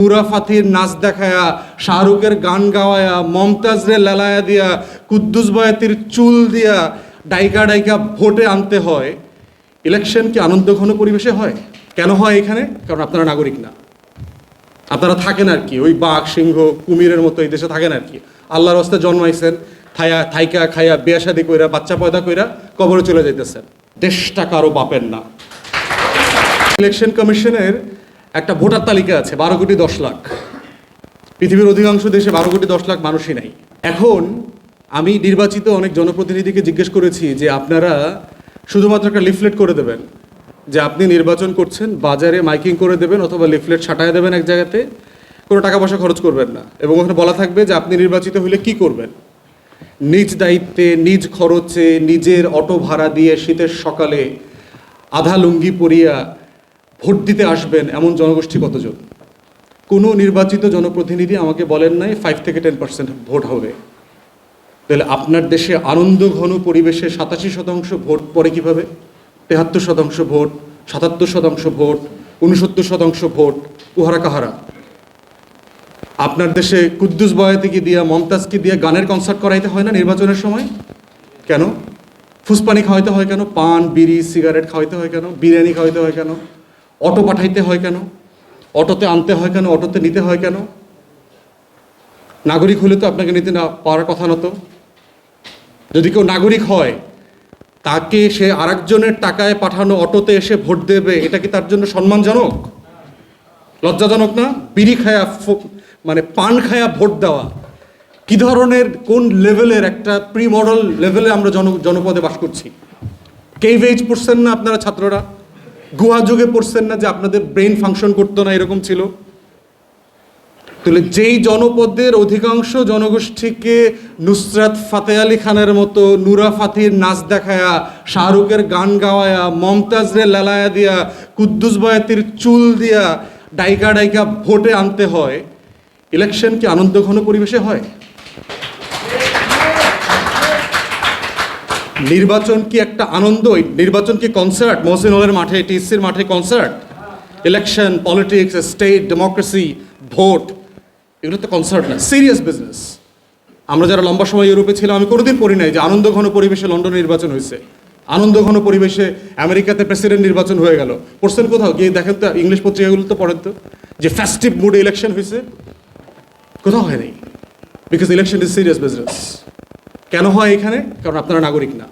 পুরা ফাতির নাচ দেখায়া, শাহরুখের গান গাওয়ায়া মমতাজ রে লালায়া দিয়া, কুদ্দুস বয়াতির চুল দিয়া ডাইকা ডাইকা ভোটে আনতে হয়, ইলেকশন কি আনন্দ ঘন পরিবেশে হয়? কেন হয় এখানে? কারণ আপনারা নাগরিক না। আপনারা থাকেন আর কি, ওই বাঘ, সিংহ, কুমিরের মতো এই দেশে থাকেন আর কি। আল্লাহর হস্তে জন্মাইছেন, থায়া, থাইকা খাইয়া বিয়া শাদি কইরা, বাচ্চা পয়দা কইরা কবরে চলে যাইতেছেন। দেশটা কারও বাপের না। ইলেকশন কমিশনের একটা ভোটার তালিকা আছে, বারো কোটি দশ লাখ। পৃথিবীর অধিকাংশ দেশে বারো কোটি দশ লাখ মানুষই নাই। এখন আমি নির্বাচিত অনেক জনপ্রতিনিধিকে জিজ্ঞেস করেছি যে আপনারা শুধুমাত্র একটা লিফলেট করে দেবেন, যে আপনি নির্বাচন করছেন, বাজারে মাইকিং করে দেবেন অথবা লিফলেট ছাটায় দেবেন এক জায়গাতে, কোনো টাকা পয়সা খরচ করবেন না। এবং ওখানে বলা থাকবে যে আপনি নির্বাচিত হলে কি করবেন? নিজ দায়িত্বে, নিজ খরচে, নিজের অটো ভাড়া দিয়ে শীতের সকালে আধা লুঙ্গি পরিয়া ভোট দিতে আসবেন এমন জনগোষ্ঠী কতজন? কোনো নির্বাচিত জনপ্রতিনিধি আমাকে বলেন নাই ফাইভ থেকে টেন পার্সেন্ট ভোট হবে। তাহলে আপনার দেশে আনন্দ ঘন পরিবেশে সাতাশি শতাংশ ভোট পড়ে কীভাবে? তেহাত্তর শতাংশ ভোট, সাতাত্তর শতাংশ ভোট উনসত্তর শতাংশ ভোট, উহারা কাহারা? আপনার দেশে কুদ্দুস বয়াতিকে দিয়া মমতাজকে দিয়া গানের কনসার্ট করাইতে হয় না নির্বাচনের সময়? কেন? ফুসপানি খাওয়াইতে হয় কেন? পান, বিড়ি সিগারেট খাওয়াইতে হয় কেন? বিরিয়ানি খাওয়াইতে হয় কেন? অটো পাঠাইতে হয় কেন? অটোতে আনতে হয় কেন? অটোতে নিতে হয় কেন? নাগরিক হলে তো আপনাকে নিতে না পাওয়ার কথা না তো। যদি কেউ নাগরিক হয়, তাকে সে আরেকজনের টাকায় পাঠানো অটোতে এসে ভোট দেবে, এটা কি তার জন্য সম্মানজনক? লজ্জাজনক না? বিড়ি খায়া মানে পান খায়া ভোট দেওয়া। কি ধরনের, কোন লেভেলের একটা প্রি মডেল লেভেলে আমরা জন জনপদে বাস করছি? কেই কেভেজ পড়ছেন না আপনারা ছাত্ররা? গুহা যুগে পড়ছেন না যে আপনাদের ব্রেন ফাংশন করতো না, এরকম ছিল? তাহলে যেই জনপদের অধিকাংশ জনগোষ্ঠীকে নুসরাত ফাতে আলী খানের মতো নুরা ফাতির নাচ দেখায়া, শাহরুখের গান গাওয়ায়া, মমতাজরে লালায়া দিয়া, কুদ্দুস বয়াতির চুল দিয়া, ডাইকা ডাইকা ভোটে আনতে হয় ইলেকশন কি আনন্দ ঘন পরিবেশে হয়? নির্বাচন কি একটা আনন্দ? নির্বাচন কি কনসার্ট মহসিন হলের মাঠে, টিএসসির মাঠে concert election politics state democracy vote এগুলো তো কনসার্ট না সিরিয়াস বিজনেস আমরা যারা লম্বা সময় ইউরোপে ছিলাম, আমি কোনোদিন পড়ি নাই যে আনন্দ ঘন পরিবেশে লন্ডন নির্বাচন হয়েছে। আনন্দ ঘন পরিবেশে আমেরিকাতে প্রেসিডেন্ট নির্বাচন হয়ে গেল। পড়ছেন কোথাও? গিয়ে দেখেন তো ইংলিশ পত্রিকাগুলো তো পড়েন তো। যে ফেস্টিভ মুডে ইলেকশন হয়েছে, কোথাও হয় নাই। Because election is serious business কেন হয় এখানে? কারণ আপনারা নাগরিক না।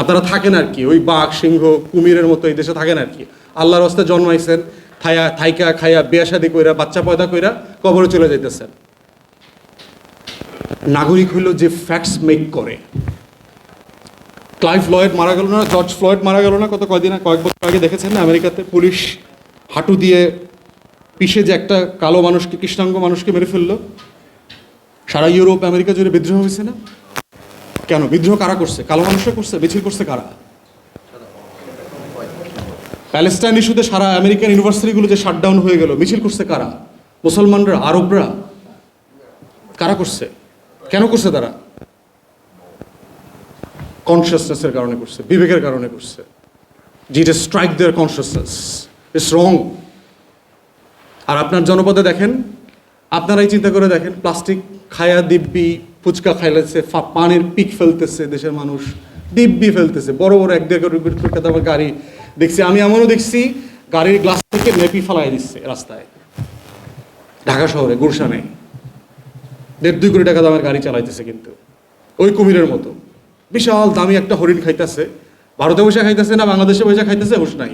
আপনারা থাকেন আর কি, ওই বাঘ, সিংহ, কুমিরের মতো এই দেশে থাকেন আর কি। আল্লাহর হস্তে জন্মাইছেন থায়া থাইকা খাইয়া, বিয়া শাদি কইরা, বাচ্চা পয়দা কইরা কবরে চলে যাইতেছেন। নাগরিক হইল যে ফ্যাক্টস মেক করে। ক্লাইভ ফ্লয়েড মারা গেল না, জর্জ ফ্লয়েড মারা গেল না, কত কয়দিন, কয়েক বছর আগে দেখেছেন না আমেরিকাতে? পুলিশ হাঁটু দিয়ে পিষে যে একটা কালো মানুষকে, কৃষ্ণাঙ্গ মানুষকে মেরে ফেলল। সারা ইউরোপ, আমেরিকা জুড়ে বিদ্রোহ হয়েছে না? কেন? বিদ্রোহ কারা করছে? কালো মানুষরা করছে? মিছিল করছে কারা? প্যালেস্টাইন ইস্যুতে সারা আমেরিকান ইউনিভার্সিটিগুলো যে শাটডাউন হয়ে গেল, মিছিল করছে কারা? মুসলমানরা, আরবরা? কারা করছে? কেন করছে তারা? কনসিয়াসনেসের কারণে করছে, বিবেকের কারণে করছে। যেটা strike their consciousness it's wrong আর আপনার জনপদে দেখেন আপনারাই চিন্তা করে দেখেন, প্লাস্টিক খায়া দিব্যি, ফুচকা খাইলেছে পানির পিক ফেলতেছে দেশের মানুষ, দিব্যি ফেলতেছে। বড় বড় এক দেড় কোটি দামের গাড়ি দেখছি, আমি এমনও দেখছি, গাড়ির গ্লাস থেকে নেপি ফেলাই দিচ্ছে রাস্তায়। ঢাকা শহরে, গুলশানে। দেড় দুই কোটি টাকা দামের গাড়ি চালাইতেছে কিন্তু, ওই কুমিরের মতো। বিশাল দামি একটা হরিণ খাইতেছে, ভারতে বসে খাইতেছে না, বাংলাদেশে বসে খাইতেছে, হুশ নাই।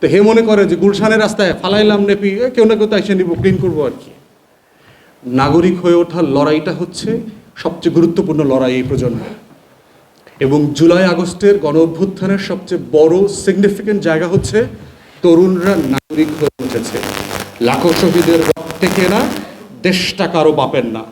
তো হে মনে করে যে গুলশানের রাস্তায় ফালাইলাম নেপি কেউ না কেউ তো এসে নিব ক্লিন করব আর কি। নাগরিক হয়ে ওঠার লড়াইটা হচ্ছে সবচেয়ে গুরুত্বপূর্ণ লড়াই এই প্রজন্ম। এবং জুলাই আগস্টের গণ অভ্যুত্থানের সবচেয়ে বড় সিগনিফিক্যান্ট জায়গা হচ্ছে তরুণরা নাগরিক হয়ে উঠেছে। লাখো শহীদের রক্তে কেনা দেশটা কারও বাপের না।